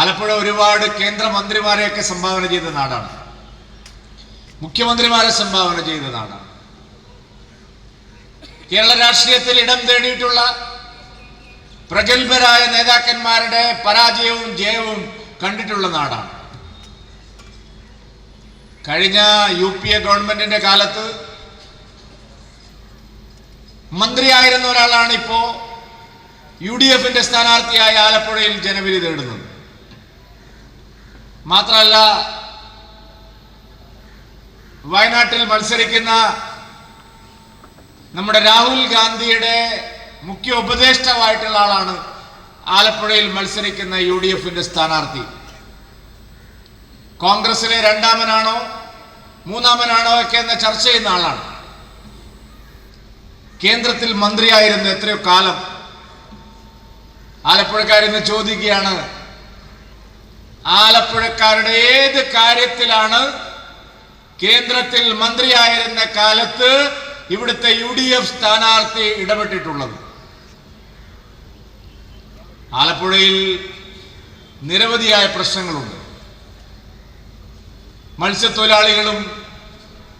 ആലപ്പുഴ ഒരുപാട് കേന്ദ്രമന്ത്രിമാരെയൊക്കെ സംഭാവന ചെയ്ത നാടാണ്. മുഖ്യമന്ത്രിമാരെ സംഭാവന ചെയ്ത നാടാണ്. കേരള രാഷ്ട്രീയത്തിൽ ഇടം തേടിയിട്ടുള്ള പ്രഗത്ഭരായ നേതാക്കന്മാരുടെ പരാജയവും ജയവും കണ്ടിട്ടുള്ള നാടാണ്. കഴിഞ്ഞ യു പി എ ഗവൺമെന്റിന്റെ കാലത്ത് മന്ത്രിയായിരുന്ന ഒരാളാണ് ഇപ്പോ യു ഡി എഫിന്റെ സ്ഥാനാർത്ഥിയായ ആലപ്പുഴയിൽ ജനവിധി തേടുന്നത്. മാത്രമല്ല വയനാട്ടിൽ മത്സരിക്കുന്ന നമ്മുടെ രാഹുൽ ഗാന്ധിയുടെ മുഖ്യ ഉപദേഷ്ടാവായിട്ടുള്ള ആളാണ് ആലപ്പുഴയിൽ മത്സരിക്കുന്ന യു ഡി എഫിന്റെ സ്ഥാനാർത്ഥി. കോൺഗ്രസിലെ രണ്ടാമനാണോ മൂന്നാമനാണോ ഒക്കെ എന്ന് ചർച്ച ചെയ്യുന്ന ആളാണ്. കേന്ദ്രത്തിൽ മന്ത്രിയായിരുന്നു എത്രയോ കാലം ആലപ്പുഴക്കാരെന്ന് ചോദിക്കുകയാണ് ആലപ്പുഴക്കാരുടെ ഏത് കാര്യത്തിലാണ് കേന്ദ്രത്തിൽ മന്ത്രിയായിരുന്ന കാലത്ത് ഇവിടുത്തെ യു ഡി എഫ് സ്ഥാനാർത്ഥി ഇടപെട്ടിട്ടുള്ളത്? ആലപ്പുഴയിൽ നിരവധിയായ പ്രശ്നങ്ങളുണ്ട്. മത്സ്യത്തൊഴിലാളികളും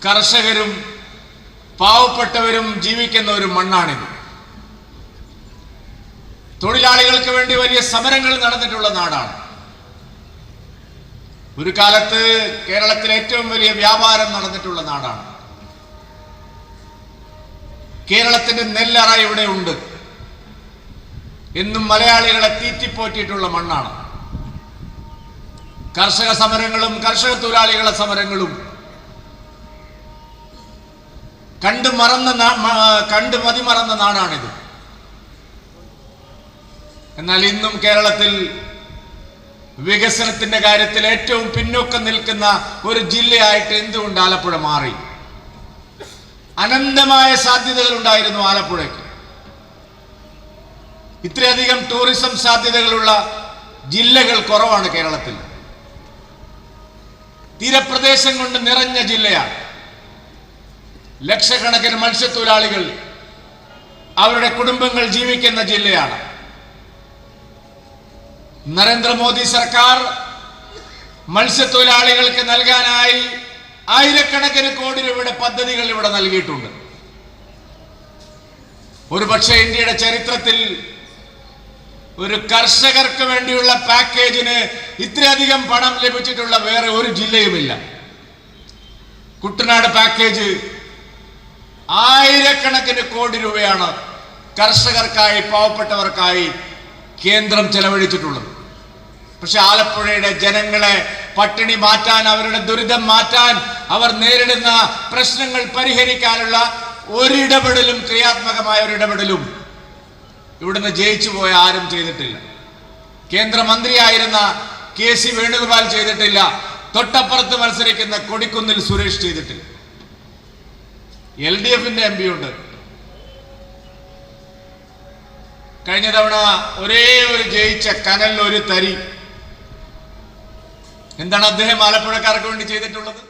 കർഷകരും പാവപ്പെട്ടവരും ജീവിക്കുന്ന ഒരു മണ്ണാണിത്. തൊഴിലാളികൾക്ക് വേണ്ടി വലിയ സമരങ്ങൾ നടന്നിട്ടുള്ള നാടാണ്. ഒരു കാലത്ത് കേരളത്തിൽ ഏറ്റവും വലിയ വ്യാപാരം നടന്നിട്ടുള്ള നാടാണ്. കേരളത്തിന്റെ നെല്ലറ ഇവിടെ ഉണ്ട്. എന്നും മലയാളികളെ തീറ്റിപ്പോറ്റിയിട്ടുള്ള മണ്ണാണ്. കർഷക സമരങ്ങളും കർഷക തൊഴിലാളികളുടെ സമരങ്ങളും കണ്ടു മറന്ന കണ്ടു മതിമറന്ന നാടാണിത്. എന്നാൽ ഇന്നും കേരളത്തിൽ വികസനത്തിന്റെ കാര്യത്തിൽ ഏറ്റവും പിന്നോക്കം നിൽക്കുന്ന ഒരു ജില്ലയായിട്ട് എന്തുകൊണ്ട് ആലപ്പുഴ മാറി? അനന്തമായ സാധ്യതകൾ ഉണ്ടായിരുന്നു ആലപ്പുഴയ്ക്ക്. ഇത്രയധികം ടൂറിസം സാധ്യതകളുള്ള ജില്ലകൾ കുറവാണ് കേരളത്തിൽ. തീരപ്രദേശം കൊണ്ട് നിറഞ്ഞ ജില്ലയാണ്. ലക്ഷക്കണക്കിന് മത്സ്യത്തൊഴിലാളികൾ അവരുടെ കുടുംബങ്ങൾ ജീവിക്കുന്ന ജില്ലയാണ്. നരേന്ദ്രമോദി സർക്കാർ മത്സ്യത്തൊഴിലാളികൾക്ക് നൽകാനായി ആയിരക്കണക്കിന് കോടി രൂപയുടെ പദ്ധതികൾ ഇവിടെ നൽകിയിട്ടുണ്ട്. ഒരു പക്ഷേ ഇന്ത്യയുടെ ചരിത്രത്തിൽ ഒരു കർഷകർക്ക് വേണ്ടിയുള്ള പാക്കേജിന് ഇത്രയധികം പണം ലഭിച്ചിട്ടുള്ള വേറെ ഒരു ജില്ലയുമില്ല. കുട്ടനാട് പാക്കേജ് ആയിരക്കണക്കിന് കോടി രൂപയാണ് കർഷകർക്കായി പാവപ്പെട്ടവർക്കായി കേന്ദ്രം ചെലവഴിച്ചിട്ടുള്ളത്. പക്ഷെ ആലപ്പുഴയുടെ ജനങ്ങളെ പട്ടിണി മാറ്റാൻ അവരുടെ ദുരിതം മാറ്റാൻ അവർ നേരിടുന്ന പ്രശ്നങ്ങൾ പരിഹരിക്കാനുള്ള ഒരിടപെടലും ക്രിയാത്മകമായ ഒരു ഇടപെടലും ഇവിടുന്ന് ജയിച്ചു പോയ ആരും ചെയ്തിട്ടില്ല. കേന്ദ്രമന്ത്രിയായിരുന്ന കെ സി വേണുഗോപാൽ ചെയ്തിട്ടില്ല. തൊട്ടപ്പുറത്ത് മത്സരിക്കുന്ന കൊടിക്കുന്നിൽ സുരേഷ് ചെയ്തിട്ടില്ല. എൽ ഡി എഫിന്റെ എം പി ഉണ്ട്. കഴിഞ്ഞ തവണ ഒരേ ഒരു ജയിച്ച കനലിൽ ഒരു തരി. എന്താണ് അദ്ദേഹം ആലപ്പുഴക്കാർക്ക് വേണ്ടി ചെയ്തിട്ടുള്ളത്?